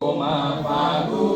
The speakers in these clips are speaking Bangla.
মা ফাগু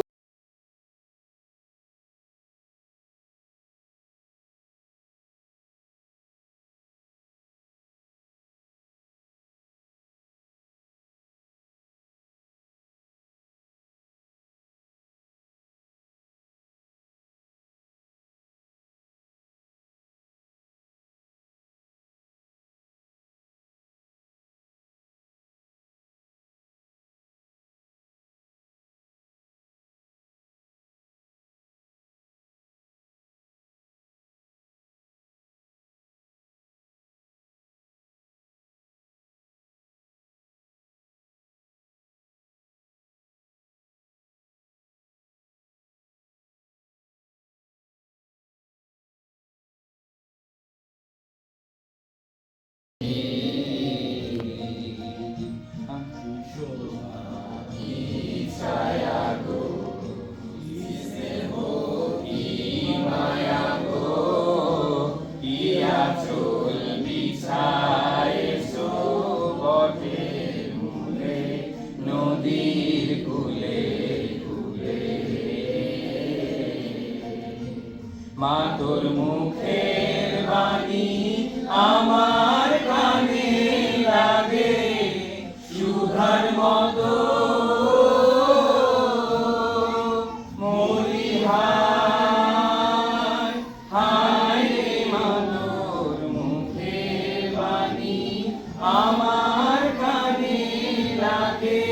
মা তোর মুখের বাণী আমার কানে লাগে। সুধার মতো আমার কানে লাগে।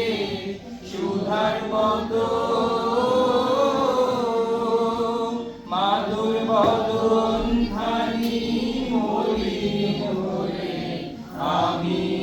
সুধার মতো আমি